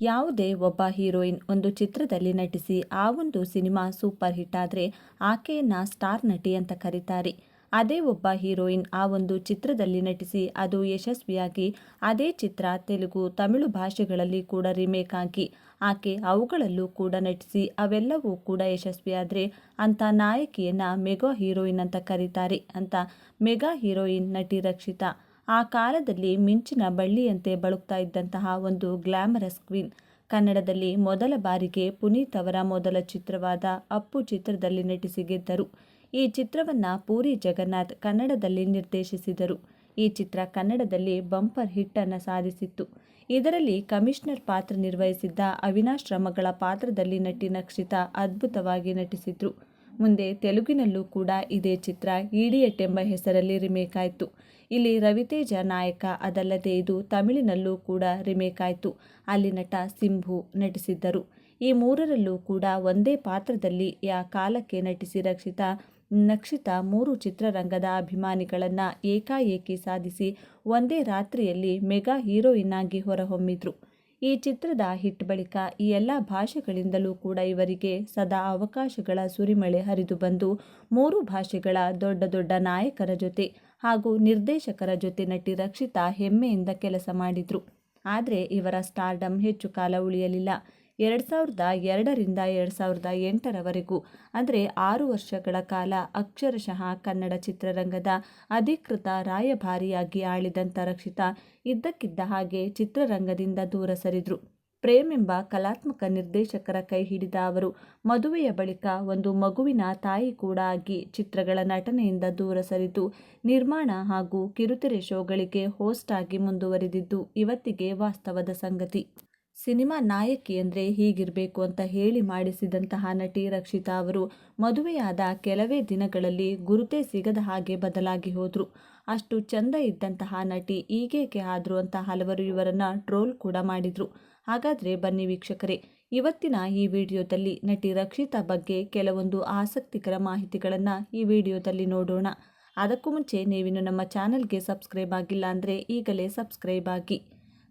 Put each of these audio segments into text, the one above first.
ಯಾವುದೇ ಒಬ್ಬ ಹೀರೋಯಿನ್ ಒಂದು ಚಿತ್ರದಲ್ಲಿ ನಟಿಸಿ ಆ ಒಂದು ಸಿನಿಮಾ ಸೂಪರ್ ಹಿಟ್ ಆದರೆ ಆಕೆಯನ್ನ ಸ್ಟಾರ್ ನಟಿ ಅಂತ ಕರೀತಾರೆ. ಅದೇ ಒಬ್ಬ ಹೀರೋಯಿನ್ ಆ ಒಂದು ಚಿತ್ರದಲ್ಲಿ ನಟಿಸಿ ಅದು ಯಶಸ್ವಿಯಾಗಿ ಅದೇ ಚಿತ್ರ ತೆಲುಗು, ತಮಿಳು ಭಾಷೆಗಳಲ್ಲಿ ಕೂಡ ರಿಮೇಕ್ ಆಗಿ ಆಕೆ ಅವುಗಳಲ್ಲೂ ಕೂಡ ನಟಿಸಿ ಅವೆಲ್ಲವೂ ಕೂಡ ಯಶಸ್ವಿಯಾದರೆ ಅಂಥ ನಾಯಕಿಯನ್ನು ಮೆಗಾ ಹೀರೋಯಿನ್ ಅಂತ ಕರೀತಾರೆ ಅಂತ ಮೆಗಾ ಹೀರೋಯಿನ್ ನಟಿ ರಕ್ಷಿತಾ. ಆ ಕಾಲದಲ್ಲಿ ಮಿಂಚಿನ ಬಳ್ಳಿಯಂತೆ ಬಳುಕ್ತಾ ಇದ್ದಂತಹ ಒಂದು ಗ್ಲಾಮರಸ್ ಕ್ವೀನ್. ಕನ್ನಡದಲ್ಲಿ ಮೊದಲ ಬಾರಿಗೆ ಪುನೀತ್ ಅವರ ಮೊದಲ ಚಿತ್ರವಾದ ಅಪ್ಪು ಚಿತ್ರದಲ್ಲಿ ನಟಿಸಿ ಗೆದ್ದರು. ಈ ಚಿತ್ರವನ್ನು ಪೂರಿ ಜಗನ್ನಾಥ್ ಕನ್ನಡದಲ್ಲಿ ನಿರ್ದೇಶಿಸಿದರು. ಈ ಚಿತ್ರ ಕನ್ನಡದಲ್ಲಿ ಬಂಪರ್ ಹಿಟ್ಟನ್ನು ಸಾಧಿಸಿತ್ತು. ಇದರಲ್ಲಿ ಕಮಿಷನರ್ ಪಾತ್ರ ನಿರ್ವಹಿಸಿದ್ದ ಅವಿನಾಶ್ ರಮಗಳ ಪಾತ್ರದಲ್ಲಿ ನಟಿ ನಕ್ಷಿತಾ ಅದ್ಭುತವಾಗಿ ನಟಿಸಿದ್ರು. ಮುಂದೆ ತೆಲುಗಿನಲ್ಲೂ ಕೂಡ ಇದೇ ಚಿತ್ರ ಈಡಿಯಟ್ ಎಂಬ ಹೆಸರಲ್ಲಿ ರಿಮೇಕ್ ಆಯಿತು. ಇಲ್ಲಿ ರವಿತೇಜ ನಾಯಕ, ಅದಲ್ಲದೆ ಇದು ತಮಿಳಿನಲ್ಲೂ ಕೂಡ ರಿಮೇಕ್ ಆಯಿತು. ಅಲ್ಲಿ ನಟ ಸಿಂಭು ನಟಿಸಿದ್ದರು. ಈ ಮೂರರಲ್ಲೂ ಕೂಡ ಒಂದೇ ಪಾತ್ರದಲ್ಲಿ ಯಾ ಕಾಲಕ್ಕೆ ನಟಿಸಿ ರಕ್ಷಿತಾ, ನಕ್ಷಿತ ಮೂರು ಚಿತ್ರರಂಗದ ಅಭಿಮಾನಿಗಳನ್ನು ಏಕಾಏಕಿ ಸಾಧಿಸಿ ಒಂದೇ ರಾತ್ರಿಯಲ್ಲಿ ಮೆಗಾ ಹೀರೋಯಿನ್ ಆಗಿ ಹೊರಹೊಮ್ಮಿದ್ರು. ಈ ಚಿತ್ರದ ಹಿಟ್ ಬಳಿಕ ಈ ಎಲ್ಲ ಭಾಷೆಗಳಿಂದಲೂ ಕೂಡ ಇವರಿಗೆ ಸದಾ ಅವಕಾಶಗಳ ಸುರಿಮಳೆ ಹರಿದು ಬಂದು ಮೂರು ಭಾಷೆಗಳ ದೊಡ್ಡ ದೊಡ್ಡ ನಾಯಕರ ಜೊತೆ ಹಾಗೂ ನಿರ್ದೇಶಕರ ಜೊತೆ ನಟಿ ರಕ್ಷಿತಾ ಹೆಮ್ಮೆಯಿಂದ ಕೆಲಸ ಮಾಡಿದ್ರು. ಆದರೆ ಇವರ ಸ್ಟಾರ್ಡಮ್ ಹೆಚ್ಚು ಕಾಲ ಉಳಿಯಲಿಲ್ಲ. ಎರಡು ಸಾವಿರದ ಎರಡರಿಂದ ಎರಡು ಸಾವಿರದ ಎಂಟರವರೆಗೂ, ಅಂದರೆ ಆರು ವರ್ಷಗಳ ಕಾಲ ಅಕ್ಷರಶಃ ಕನ್ನಡ ಚಿತ್ರರಂಗದ ಅಧಿಕೃತ ರಾಯಭಾರಿಯಾಗಿ ಆಳಿದಂಥ ರಕ್ಷಿತ ಇದ್ದಕ್ಕಿದ್ದ ಹಾಗೆ ಚಿತ್ರರಂಗದಿಂದ ದೂರ ಸರಿದ್ರು. ಪ್ರೇಮ್ ಎಂಬ ಕಲಾತ್ಮಕ ನಿರ್ದೇಶಕರ ಕೈ ಹಿಡಿದ ಅವರು ಮದುವೆಯ ಬಳಿಕ ಒಂದು ಮಗುವಿನ ತಾಯಿ ಕೂಡ ಆಗಿ ಚಿತ್ರಗಳ ನಟನೆಯಿಂದ ದೂರ ಸರಿದು, ನಿರ್ಮಾಣ ಹಾಗೂ ಕಿರುತೆರೆ ಶೋಗಳಿಗೆ ಹೋಸ್ಟ್ ಆಗಿ ಮುಂದುವರಿದಿದ್ದು ಇವತ್ತಿಗೆ ವಾಸ್ತವದ ಸಂಗತಿ. ಸಿನಿಮಾ ನಾಯಕಿ ಅಂದರೆ ಹೀಗಿರಬೇಕು ಅಂತ ಹೇಳಿ ಮಾಡಿಸಿದಂತಹ ನಟಿ ರಕ್ಷಿತಾ ಅವರು ಮದುವೆಯಾದ ಕೆಲವೇ ದಿನಗಳಲ್ಲಿ ಗುರುತೇ ಸಿಗದ ಹಾಗೆ ಬದಲಾಗಿ ಹೋದರು. ಅಷ್ಟು ಚಂದ ಇದ್ದಂತಹ ನಟಿ ಈಗೇಕೆ ಆದರು ಅಂತ ಹಲವರು ಇವರನ್ನು ಟ್ರೋಲ್ ಕೂಡ ಮಾಡಿದರು. ಹಾಗಾದರೆ ಬನ್ನಿ ವೀಕ್ಷಕರೇ, ಇವತ್ತಿನ ಈ ವಿಡಿಯೋದಲ್ಲಿ ನಟಿ ರಕ್ಷಿತಾ ಬಗ್ಗೆ ಕೆಲವೊಂದು ಆಸಕ್ತಿಕರ ಮಾಹಿತಿಗಳನ್ನು ಈ ವಿಡಿಯೋದಲ್ಲಿ ನೋಡೋಣ. ಅದಕ್ಕೂ ಮುಂಚೆ ನೀವಿನ್ನು ನಮ್ಮ ಚಾನಲ್ಗೆ ಸಬ್ಸ್ಕ್ರೈಬ್ ಆಗಿಲ್ಲ ಅಂದರೆ ಈಗಲೇ ಸಬ್ಸ್ಕ್ರೈಬ್ ಆಗಿ.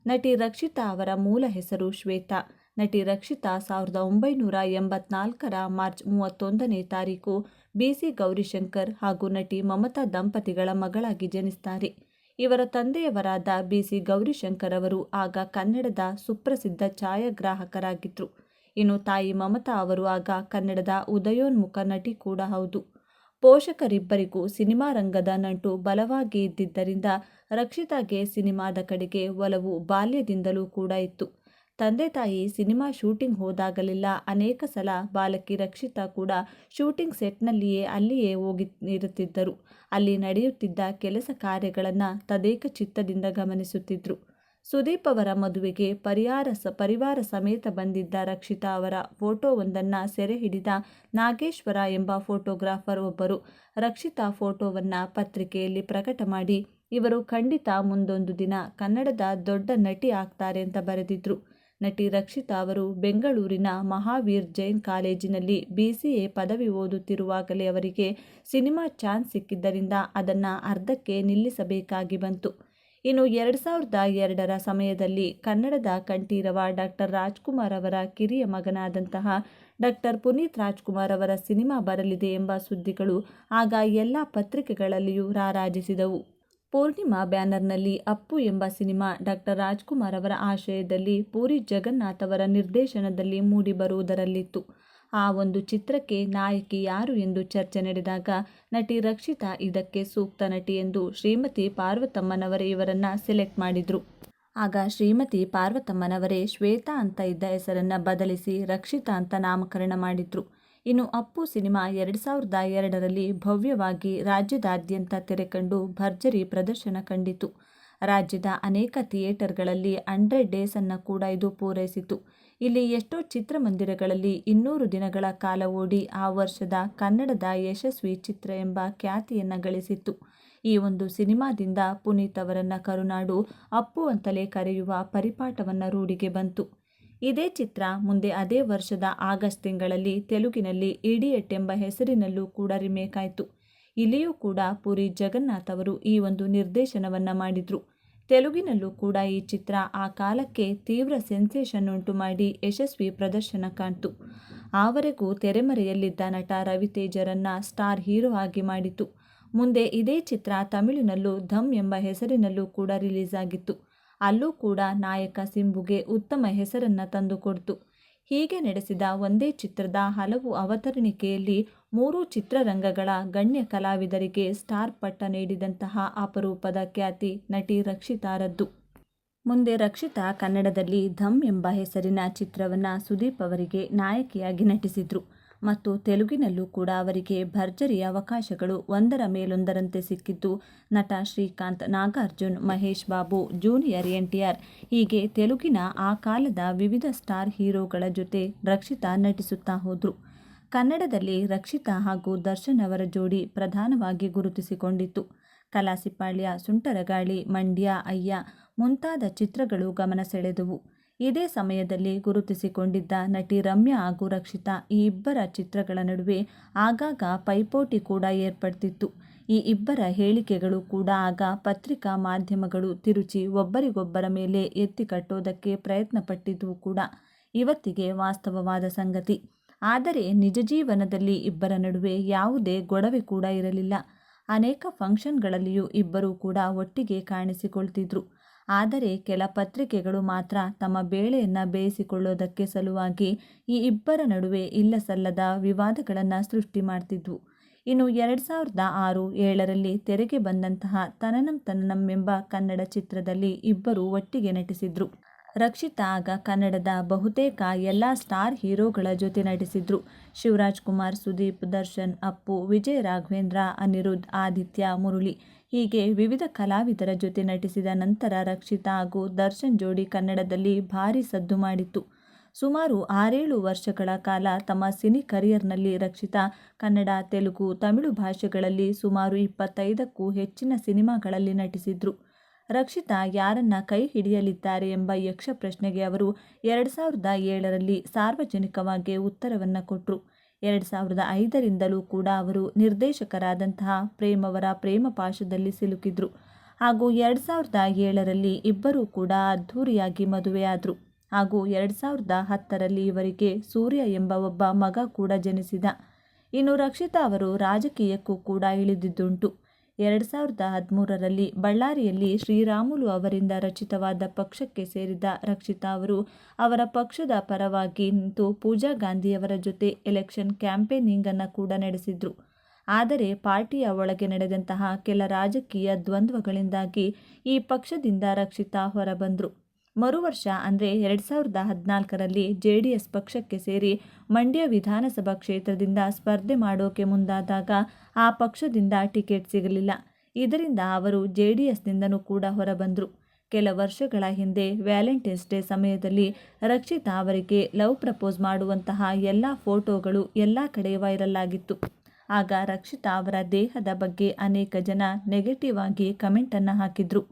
ನಟಿ ರಕ್ಷಿತಾ ಅವರ ಮೂಲ ಹೆಸರು ಶ್ವೇತಾ. ನಟಿ ರಕ್ಷಿತಾ ಸಾವಿರದ ಒಂಬೈನೂರ ಎಂಬತ್ನಾಲ್ಕರ ಮಾರ್ಚ್ ಮೂವತ್ತೊಂದನೇ ತಾರೀಕು ಬಿ ಸಿ ಗೌರಿಶಂಕರ್ ಹಾಗೂ ನಟಿ ಮಮತಾ ದಂಪತಿಗಳ ಮಗಳಾಗಿ ಜನಿಸ್ತಾರೆ. ಇವರ ತಂದೆಯವರಾದ ಬಿ ಸಿ ಗೌರಿಶಂಕರ್ ಅವರು ಆಗ ಕನ್ನಡದ ಸುಪ್ರಸಿದ್ಧ ಛಾಯಾಗ್ರಾಹಕರಾಗಿದ್ದರು ಇನ್ನು ತಾಯಿ ಮಮತಾ ಅವರು ಆಗ ಕನ್ನಡದ ಉದಯೋನ್ಮುಖ ನಟಿ ಕೂಡ ಹೌದು. ಪೋಷಕರಿಬ್ಬರಿಗೂ ಸಿನಿಮಾ ರಂಗದ ನಂಟು ಬಲವಾಗಿ ಇದ್ದಿದ್ದರಿಂದ ರಕ್ಷಿತಾಗೆ ಸಿನಿಮಾದ ಕಡೆಗೆ ಒಲವು ಬಾಲ್ಯದಿಂದಲೂ ಕೂಡ ಇತ್ತು. ತಂದೆ ತಾಯಿ ಸಿನಿಮಾ ಶೂಟಿಂಗ್ ಹೋದಾಗಲೆಲ್ಲ ಅನೇಕ ಸಲ ಬಾಲಕಿ ರಕ್ಷಿತಾ ಕೂಡ ಶೂಟಿಂಗ್ ಸೆಟ್ನಲ್ಲಿಯೇ ಅಲ್ಲಿಯೇ ಹೋಗಿ ಇರುತ್ತಿದ್ದರು. ಅಲ್ಲಿ ನಡೆಯುತ್ತಿದ್ದ ಕೆಲಸ ಕಾರ್ಯಗಳನ್ನು ತದೇಕ ಚಿತ್ತದಿಂದ ಗಮನಿಸುತ್ತಿದ್ದರು ಸುದೀಪ್ ಅವರ ಮದುವೆಗೆ ಪರಿಹಾರ ಸ, ಪರಿವಾರ ಸಮೇತ ಬಂದಿದ್ದ ರಕ್ಷಿತಾ ಅವರ ಫೋಟೋವೊಂದನ್ನು ಸೆರೆ ಹಿಡಿದ ನಾಗೇಶ್ವರ ಎಂಬ ಫೋಟೋಗ್ರಾಫರ್ ಒಬ್ಬರು. ರಕ್ಷಿತಾ ಫೋಟೋವನ್ನು ಪತ್ರಿಕೆಯಲ್ಲಿ ಪ್ರಕಟ ಮಾಡಿ, ಇವರು ಖಂಡಿತ ಮುಂದೊಂದು ದಿನ ಕನ್ನಡದ ದೊಡ್ಡ ನಟಿ ಆಗ್ತಾರೆ ಅಂತ ಬರೆದಿದ್ರು. ನಟಿ ರಕ್ಷಿತಾ ಅವರು ಬೆಂಗಳೂರಿನ ಮಹಾವೀರ್ ಜೈನ್ ಕಾಲೇಜಿನಲ್ಲಿ ಬಿ ಸಿ ಎ ಪದವಿ ಓದುತ್ತಿರುವಾಗಲೇ ಅವರಿಗೆ ಸಿನಿಮಾ ಚಾನ್ಸ್ ಸಿಕ್ಕಿದ್ದರಿಂದ ಅದನ್ನು ಅರ್ಧಕ್ಕೆ ನಿಲ್ಲಿಸಬೇಕಾಗಿ ಬಂತು. ಇನ್ನು ಎರಡು ಸಾವಿರದ ಎರಡರ ಸಮಯದಲ್ಲಿ ಕನ್ನಡದ ಕಂಠೀರವ ಡಾಕ್ಟರ್ ರಾಜ್ಕುಮಾರ್ ಅವರ ಕಿರಿಯ ಮಗನಾದಂತಹ ಡಾಕ್ಟರ್ ಪುನೀತ್ ರಾಜ್ಕುಮಾರ್ ಅವರ ಸಿನಿಮಾ ಬರಲಿದೆ ಎಂಬ ಸುದ್ದಿಗಳು ಆಗ ಎಲ್ಲ ಪತ್ರಿಕೆಗಳಲ್ಲಿಯೂ ರಾರಾಜಿಸಿದವು. ಪೂರ್ಣಿಮಾ ಬ್ಯಾನರ್ನಲ್ಲಿ ಅಪ್ಪು ಎಂಬ ಸಿನಿಮಾ ಡಾಕ್ಟರ್ ರಾಜ್ಕುಮಾರ್ ಅವರ ಆಶಯದಲ್ಲಿ ಪೂರಿ ಜಗನ್ನಾಥ್ ಅವರ ನಿರ್ದೇಶನದಲ್ಲಿ ಮೂಡಿಬರುವುದರಲ್ಲಿತ್ತು. ಆ ಒಂದು ಚಿತ್ರಕ್ಕೆ ನಾಯಕಿ ಯಾರು ಎಂದು ಚರ್ಚೆ ನಡೆದಾಗ ನಟಿ ರಕ್ಷಿತಾ ಇದಕ್ಕೆ ಸೂಕ್ತ ನಟಿ ಎಂದು ಶ್ರೀಮತಿ ಪಾರ್ವತಮ್ಮನವರೇ ಇವರನ್ನು ಸೆಲೆಕ್ಟ್ ಮಾಡಿದರು. ಆಗ ಶ್ರೀಮತಿ ಪಾರ್ವತಮ್ಮನವರೇ ಶ್ವೇತಾ ಅಂತ ಇದ್ದ ಹೆಸರನ್ನು ಬದಲಿಸಿ ರಕ್ಷಿತಾ ಅಂತ ನಾಮಕರಣ ಮಾಡಿದ್ರು. ಇನ್ನು ಅಪ್ಪು ಸಿನಿಮಾ ಎರಡು ಸಾವಿರದ ಎರಡರಲ್ಲಿ ಭವ್ಯವಾಗಿ ರಾಜ್ಯದಾದ್ಯಂತ ತೆರೆಕಂಡು ಭರ್ಜರಿ ಪ್ರದರ್ಶನ ಕಂಡಿತು. ರಾಜ್ಯದ ಅನೇಕ ಥಿಯೇಟರ್ಗಳಲ್ಲಿ ಹಂಡ್ರೆಡ್ ಡೇಸನ್ನು ಕೂಡ ಇದು ಪೂರೈಸಿತು. ಇಲ್ಲಿ ಎಷ್ಟೋ ಚಿತ್ರಮಂದಿರಗಳಲ್ಲಿ ಇನ್ನೂರು ದಿನಗಳ ಕಾಲ ಓಡಿ ಆ ವರ್ಷದ ಕನ್ನಡದ ಯಶಸ್ವಿ ಚಿತ್ರ ಎಂಬ ಖ್ಯಾತಿಯನ್ನು ಗಳಿಸಿತ್ತು. ಈ ಒಂದು ಸಿನಿಮಾದಿಂದ ಪುನೀತ್ ಅವರನ್ನು ಕರುನಾಡು ಅಪ್ಪು ಅಂತಲೇ ಕರೆಯುವ ಪರಿಪಾಠವನ್ನು ರೂಢಿಗೆ ಬಂತು. ಇದೇ ಚಿತ್ರ ಮುಂದೆ ಅದೇ ವರ್ಷದ ಆಗಸ್ಟ್ ತಿಂಗಳಲ್ಲಿ ತೆಲುಗಿನಲ್ಲಿ ಇಡಿಯಟ್ ಎಂಬ ಹೆಸರಿನಲ್ಲೂ ಕೂಡ ರಿಮೇಕ್ ಆಯಿತು. ಇಲ್ಲಿಯೂ ಕೂಡ ಪುರಿ ಜಗನ್ನಾಥ್ ಅವರು ಈ ಒಂದು ನಿರ್ದೇಶನವನ್ನು ಮಾಡಿದರು. ತೆಲುಗಿನಲ್ಲೂ ಕೂಡ ಈ ಚಿತ್ರ ಆ ಕಾಲಕ್ಕೆ ತೀವ್ರ ಸೆನ್ಸೇಷನ್ ಉಂಟು ಮಾಡಿ ಯಶಸ್ವಿ ಪ್ರದರ್ಶನ ಕಾಣ್ತು. ಆವರೆಗೂ ತೆರೆಮರೆಯಲ್ಲಿದ್ದ ನಟ ರವಿತೇಜರನ್ನ ಸ್ಟಾರ್ ಹೀರೋ ಆಗಿ ಮಾಡಿತು. ಮುಂದೆ ಇದೇ ಚಿತ್ರ ತಮಿಳಿನಲ್ಲೂ ಧಮ್ ಎಂಬ ಹೆಸರಿನಲ್ಲೂ ಕೂಡ ರಿಲೀಸ್ ಆಗಿತ್ತು. ಅಲ್ಲೂ ಕೂಡ ನಾಯಕ ಸಿಂಬುಗೆ ಉತ್ತಮ ಹೆಸರನ್ನ ತಂದುಕೊಡ್ತು. ಹೀಗೆ ನಡೆಸಿದ ಒಂದೇ ಚಿತ್ರದ ಹಲವು ಅವತರಣಿಕೆಯಲ್ಲಿ ಮೂರು ಚಿತ್ರರಂಗಗಳ ಗಣ್ಯ ಕಲಾವಿದರಿಗೆ ಸ್ಟಾರ್ ಪಟ್ಟ ನೀಡಿದಂತಹ ಅಪರೂಪದ ಖ್ಯಾತಿ ನಟಿ ರಕ್ಷಿತಾರದ್ದು ಮುಂದೆ ರಕ್ಷಿತಾ ಕನ್ನಡದಲ್ಲಿ ಧಮ್ ಎಂಬ ಹೆಸರಿನ ಚಿತ್ರವನ್ನು ಸುದೀಪ್ ಅವರಿಗೆ ನಾಯಕಿಯಾಗಿ ನಟಿಸಿದ್ರು. ಮತ್ತು ತೆಲುಗಿನಲ್ಲೂ ಕೂಡ ಅವರಿಗೆ ಭರ್ಜರಿ ಅವಕಾಶಗಳು ಒಂದರ ಮೇಲೊಂದರಂತೆ ಸಿಕ್ಕಿದ್ದು. ನಟ Srikanth, Nagarjun, Mahesh Babu, junior N T R ಹೀಗೆ ತೆಲುಗಿನ ಆ ಕಾಲದ ವಿವಿಧ ಸ್ಟಾರ್ ಹೀರೋಗಳ ಜೊತೆ ರಕ್ಷಿತಾ ನಟಿಸುತ್ತಾ ಹೋದರು. ಕನ್ನಡದಲ್ಲಿ ರಕ್ಷಿತಾ ಹಾಗೂ ದರ್ಶನ್ ಅವರ ಜೋಡಿ ಪ್ರಧಾನವಾಗಿ ಗುರುತಿಸಿಕೊಂಡಿತ್ತು. ಕಲಾಸಿಪಾಳ್ಯ, ಸುಂಟರಗಾಳಿ, ಮಂಡ್ಯ ಅಯ್ಯ ಮುಂತಾದ ಚಿತ್ರಗಳು ಗಮನ ಸೆಳೆದವು. ಇದೇ ಸಮಯದಲ್ಲಿ ಗುರುತಿಸಿಕೊಂಡಿದ್ದ ನಟಿ ರಮ್ಯಾ ಹಾಗೂ ರಕ್ಷಿತಾ ಈ ಇಬ್ಬರ ಚಿತ್ರಗಳ ನಡುವೆ ಆಗಾಗ ಪೈಪೋಟಿ ಕೂಡ ಏರ್ಪಡ್ತಿತ್ತು. ಈ ಇಬ್ಬರ ಹೇಳಿಕೆಗಳು ಕೂಡ ಆಗ ಪತ್ರಿಕಾ ಮಾಧ್ಯಮಗಳು ತಿರುಚಿ ಒಬ್ಬರಿಗೊಬ್ಬರ ಮೇಲೆ ಎತ್ತಿ ಕಟ್ಟೋದಕ್ಕೆ ಪ್ರಯತ್ನ ಪಟ್ಟಿದ್ವು ಕೂಡ. ಇವತ್ತಿಗೆ ವಾಸ್ತವವಾದ ಸಂಗತಿ. ಆದರೆ ನಿಜ ಜೀವನದಲ್ಲಿ ಇಬ್ಬರ ನಡುವೆ ಯಾವುದೇ ಗೊಡವೆ ಕೂಡ ಇರಲಿಲ್ಲ. ಅನೇಕ ಫಂಕ್ಷನ್ಗಳಲ್ಲಿಯೂ ಇಬ್ಬರೂ ಕೂಡ ಒಟ್ಟಿಗೆ ಕಾಣಿಸಿಕೊಳ್ತಿದ್ರು. ಆದರೆ ಕೆಲ ಪತ್ರಿಕೆಗಳು ಮಾತ್ರ ತಮ್ಮ ಬೇಳೆಯನ್ನು ಬೇಯಿಸಿಕೊಳ್ಳೋದಕ್ಕೆ ಸಲುವಾಗಿ ಈ ಇಬ್ಬರ ನಡುವೆ ಇಲ್ಲಸಲ್ಲದ ವಿವಾದಗಳನ್ನು ಸೃಷ್ಟಿ ಮಾಡ್ತಿದ್ವು. ಇನ್ನು ಎರಡು ಸಾವಿರದ ಆರು ಏಳರಲ್ಲಿ ತೆರೆಗೆ ಬಂದಂತಹ ತನನಂ ತನನಂ ಎಂಬ ಕನ್ನಡ ಚಿತ್ರದಲ್ಲಿ ಇಬ್ಬರು ಒಟ್ಟಿಗೆ ನಟಿಸಿದ್ರು. ರಕ್ಷಿತಾ ಆಗ ಕನ್ನಡದ ಬಹುತೇಕ ಎಲ್ಲ ಸ್ಟಾರ್ ಹೀರೋಗಳ ಜೊತೆ ನಟಿಸಿದ್ರು. ಶಿವರಾಜ್ ಕುಮಾರ್ ಸುದೀಪ್, ದರ್ಶನ್, ಅಪ್ಪು, ವಿಜಯ್ ರಾಘವೇಂದ್ರ, ಅನಿರುದ್ಧ್, ಆದಿತ್ಯ, ಮುರಳಿ. ಹೀಗೆ ವಿವಿಧ ಕಲಾವಿದರ ಜೊತೆ ನಟಿಸಿದ ನಂತರ ರಕ್ಷಿತಾ ಹಾಗೂ ದರ್ಶನ್ ಜೋಡಿ ಕನ್ನಡದಲ್ಲಿ ಭಾರಿ ಸದ್ದು ಮಾಡಿತ್ತು. ಸುಮಾರು ಆರೇಳು ವರ್ಷಗಳ ಕಾಲ ತಮ್ಮ ಸಿನಿ ಕರಿಯರ್ನಲ್ಲಿ ರಕ್ಷಿತಾ ಕನ್ನಡ, ತೆಲುಗು, ತಮಿಳು ಭಾಷೆಗಳಲ್ಲಿ ಸುಮಾರು ಇಪ್ಪತ್ತೈದಕ್ಕೂ ಹೆಚ್ಚಿನ ಸಿನಿಮಾಗಳಲ್ಲಿ ನಟಿಸಿದ್ರು. ರಕ್ಷಿತಾ ಯಾರನ್ನ ಕೈ ಹಿಡಿಯಲಿದ್ದಾರೆ ಎಂಬ ಯಕ್ಷ ಪ್ರಶ್ನೆಗೆ ಅವರು ಎರಡು ಸಾವಿರದ ಏಳರಲ್ಲಿ ಸಾರ್ವಜನಿಕವಾಗಿ ಉತ್ತರವನ್ನು ಕೊಟ್ಟರು ಎರಡು ಸಾವಿರದ ಐದರಿಂದಲೂ ಕೂಡ ಅವರು ನಿರ್ದೇಶಕರಾದಂತಹ ಪ್ರೇಮವರ ಪ್ರೇಮ ಪಾಶದಲ್ಲಿ ಸಿಲುಕಿದ್ರು. ಹಾಗೂ ಎರಡು ಸಾವಿರದ ಏಳರಲ್ಲಿ ಇಬ್ಬರೂ ಕೂಡ ಅದ್ಧೂರಿಯಾಗಿ ಮದುವೆಯಾದರು. ಹಾಗೂ ಎರಡು ಸಾವಿರದ ಹತ್ತರಲ್ಲಿ ಇವರಿಗೆ ಸೂರ್ಯ ಎಂಬ ಒಬ್ಬ ಮಗ ಕೂಡ ಜನಿಸಿದ. ಇನ್ನು ರಕ್ಷಿತಾ ಅವರು ರಾಜಕೀಯಕ್ಕೂ ಕೂಡ ಇಳಿದಿದ್ದುಂಟು. ಎರಡು ಸಾವಿರದ ಹದಿಮೂರರಲ್ಲಿ ಬಳ್ಳಾರಿಯಲ್ಲಿ ಶ್ರೀರಾಮುಲು ಅವರಿಂದ ರಚಿತವಾದ ಪಕ್ಷಕ್ಕೆ ಸೇರಿದ ರಕ್ಷಿತಾ ಅವರು ಅವರ ಪಕ್ಷದ ಪರವಾಗಿ ನಿಂತು ಪೂಜಾ ಗಾಂಧಿಯವರ ಜೊತೆ ಎಲೆಕ್ಷನ್ ಕ್ಯಾಂಪೇನಿಂಗನ್ನು ಕೂಡ ನಡೆಸಿದ್ರು. ಆದರೆ ಪಾರ್ಟಿಯ ಒಳಗೆ ನಡೆದಂತಹ ಕೆಲ ರಾಜಕೀಯ ದ್ವಂದ್ವಗಳಿಂದಾಗಿ ಈ ಪಕ್ಷದಿಂದ ರಕ್ಷಿತಾ ಹೊರಬಂದರು. ಮರು ವರ್ಷ ಅಂದರೆ ಎರಡು ಸಾವಿರದ ಹದಿನಾಲ್ಕರಲ್ಲಿ ಜೆ ಡಿ ಎಸ್ ಪಕ್ಷಕ್ಕೆ ಸೇರಿ ಮಂಡ್ಯ ವಿಧಾನಸಭಾ ಕ್ಷೇತ್ರದಿಂದ ಸ್ಪರ್ಧೆ ಮಾಡೋಕೆ ಮುಂದಾದಾಗ ಆ ಪಕ್ಷದಿಂದ ಟಿಕೆಟ್ ಸಿಗಲಿಲ್ಲ. ಇದರಿಂದ ಅವರು ಜೆ ಡಿ ಎಸ್ನಿಂದನೂ ಕೂಡ ಹೊರಬಂದರು. ಕೆಲ ವರ್ಷಗಳ ಹಿಂದೆ ವ್ಯಾಲೆಂಟೈನ್ಸ್ ಡೇ ಸಮಯದಲ್ಲಿ ರಕ್ಷಿತಾ ಅವರಿಗೆ ಲವ್ ಪ್ರಪೋಸ್ ಮಾಡುವಂತಹ ಎಲ್ಲ ಫೋಟೋಗಳು ಎಲ್ಲ ಕಡೆ ವೈರಲ್ ಆಗಿತ್ತು. ಆಗ ರಕ್ಷಿತಾ ಅವರ ದೇಹದ ಬಗ್ಗೆ ಅನೇಕ ಜನ ನೆಗೆಟಿವ್ ಆಗಿ ಕಮೆಂಟನ್ನು ಹಾಕಿದ್ರು.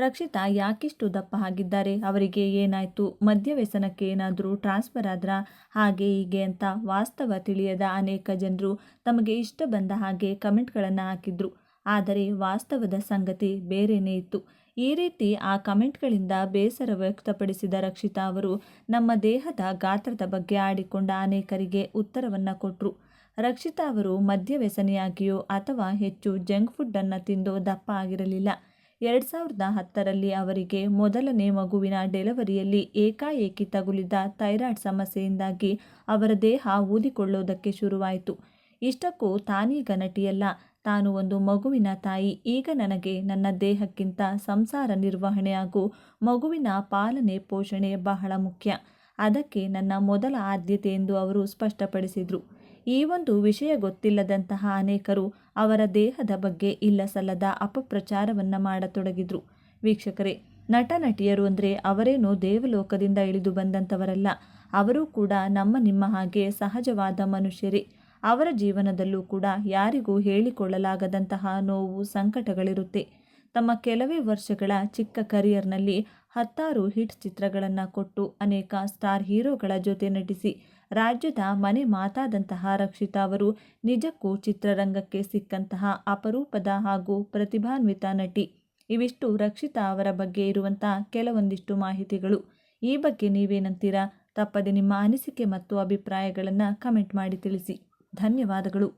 ರಕ್ಷಿತಾ ಯಾಕಿಷ್ಟು ದಪ್ಪ ಆಗಿದ್ದಾರೆ? ಅವರಿಗೆ ಏನಾಯಿತು? ಮದ್ಯ ವ್ಯಸನಕ್ಕೆ ಏನಾದರೂ ಟ್ರಾನ್ಸ್ಫರ್ ಆದ್ರ? ಹಾಗೆ ಹೀಗೆ ಅಂತ ವಾಸ್ತವ ತಿಳಿಯದ ಅನೇಕ ಜನರು ತಮಗೆ ಇಷ್ಟ ಬಂದ ಹಾಗೆ ಕಮೆಂಟ್ಗಳನ್ನು ಹಾಕಿದ್ರು. ಆದರೆ ವಾಸ್ತವದ ಸಂಗತಿ ಬೇರೇನೇ ಇತ್ತು. ಈ ರೀತಿ ಆ ಕಮೆಂಟ್ಗಳಿಂದ ಬೇಸರ ವ್ಯಕ್ತಪಡಿಸಿದ ರಕ್ಷಿತಾ ಅವರು, ನಮ್ಮ ದೇಹದ ಗಾತ್ರದ ಬಗ್ಗೆ ಆಡಿಕೊಂಡ ಅನೇಕರಿಗೆ ಉತ್ತರವನ್ನು ಕೊಟ್ಟರು ರಕ್ಷಿತಾ ಅವರು ಮದ್ಯ ವ್ಯಸನಿಯಾಗಿಯೋ ಅಥವಾ ಹೆಚ್ಚು ಜಂಕ್ ಫುಡ್ಡನ್ನು ತಿಂದು ದಪ್ಪ ಆಗಿರಲಿಲ್ಲ. ಎರಡು ಸಾವಿರದ ಹತ್ತರಲ್ಲಿ ಅವರಿಗೆ ಮೊದಲನೇ ಮಗುವಿನ ಡೆಲಿವರಿಯಲ್ಲಿ ಏಕಾಏಕಿ ತಗುಲಿದ ಥೈರಾಯ್ಡ್ ಸಮಸ್ಯೆಯಿಂದಾಗಿ ಅವರ ದೇಹ ಊದಿಕೊಳ್ಳೋದಕ್ಕೆ ಶುರುವಾಯಿತು. ಇಷ್ಟಕ್ಕೂ ತಾನೀಗ ನಟಿಯಲ್ಲ. ತಾನು ಒಂದು ಮಗುವಿನ ತಾಯಿ. ಈಗ ನನಗೆ ನನ್ನ ದೇಹಕ್ಕಿಂತ ಸಂಸಾರ ನಿರ್ವಹಣೆ ಹಾಗೂ ಮಗುವಿನ ಪಾಲನೆ ಪೋಷಣೆ ಬಹಳ ಮುಖ್ಯ. ಅದಕ್ಕೆ ನನ್ನ ಮೊದಲ ಆದ್ಯತೆ ಎಂದು ಅವರು ಸ್ಪಷ್ಟಪಡಿಸಿದರು. ಈ ಒಂದು ವಿಷಯ ಗೊತ್ತಿಲ್ಲದಂತಹ ಅನೇಕರು ಅವರ ದೇಹದ ಬಗ್ಗೆ ಇಲ್ಲಸಲ್ಲದ ಅಪಪ್ರಚಾರವನ್ನು ಮಾಡತೊಡಗಿದ್ರು. ವೀಕ್ಷಕರೇ ನಟ ನಟಿಯರು ಅಂದರೆ ಅವರೇನು ದೇವಲೋಕದಿಂದ ಇಳಿದು ಬಂದಂಥವರಲ್ಲ ಅವರೂ ಕೂಡ ನಮ್ಮ ನಿಮ್ಮ ಹಾಗೆ ಸಹಜವಾದ ಮನುಷ್ಯರೇ. ಅವರ ಜೀವನದಲ್ಲೂ ಕೂಡ ಯಾರಿಗೂ ಹೇಳಿಕೊಳ್ಳಲಾಗದಂತಹ ನೋವು, ಸಂಕಟಗಳಿರುತ್ತೆ. ತಮ್ಮ ಕೆಲವೇ ವರ್ಷಗಳ ಚಿಕ್ಕ ಕರಿಯರ್ನಲ್ಲಿ ಹತ್ತಾರು ಹಿಟ್ ಚಿತ್ರಗಳನ್ನು ಕೊಟ್ಟು ಅನೇಕ ಸ್ಟಾರ್ ಹೀರೋಗಳ ಜೊತೆ ನಟಿಸಿ, ರಾಜ್ಯದ ಮನೆ ಮಾತಾದಂತಹ ರಕ್ಷಿತಾ ಅವರು ನಿಜಕ್ಕೂ ಚಿತ್ರರಂಗಕ್ಕೆ ಸಿಕ್ಕಂತಹ ಅಪರೂಪದ ಹಾಗೂ ಪ್ರತಿಭಾನ್ವಿತ ನಟಿ. ಇವಿಷ್ಟು ರಕ್ಷಿತಾ ಅವರ ಬಗ್ಗೆ ಇರುವಂಥ ಕೆಲವೊಂದಿಷ್ಟು ಮಾಹಿತಿಗಳು. ಈ ಬಗ್ಗೆ ನೀವೇನಂತೀರಾ? ತಪ್ಪದೆ ನಿಮ್ಮ ಅನಿಸಿಕೆ ಮತ್ತು ಅಭಿಪ್ರಾಯಗಳನ್ನು ಕಮೆಂಟ್ ಮಾಡಿ ತಿಳಿಸಿ. ಧನ್ಯವಾದಗಳು.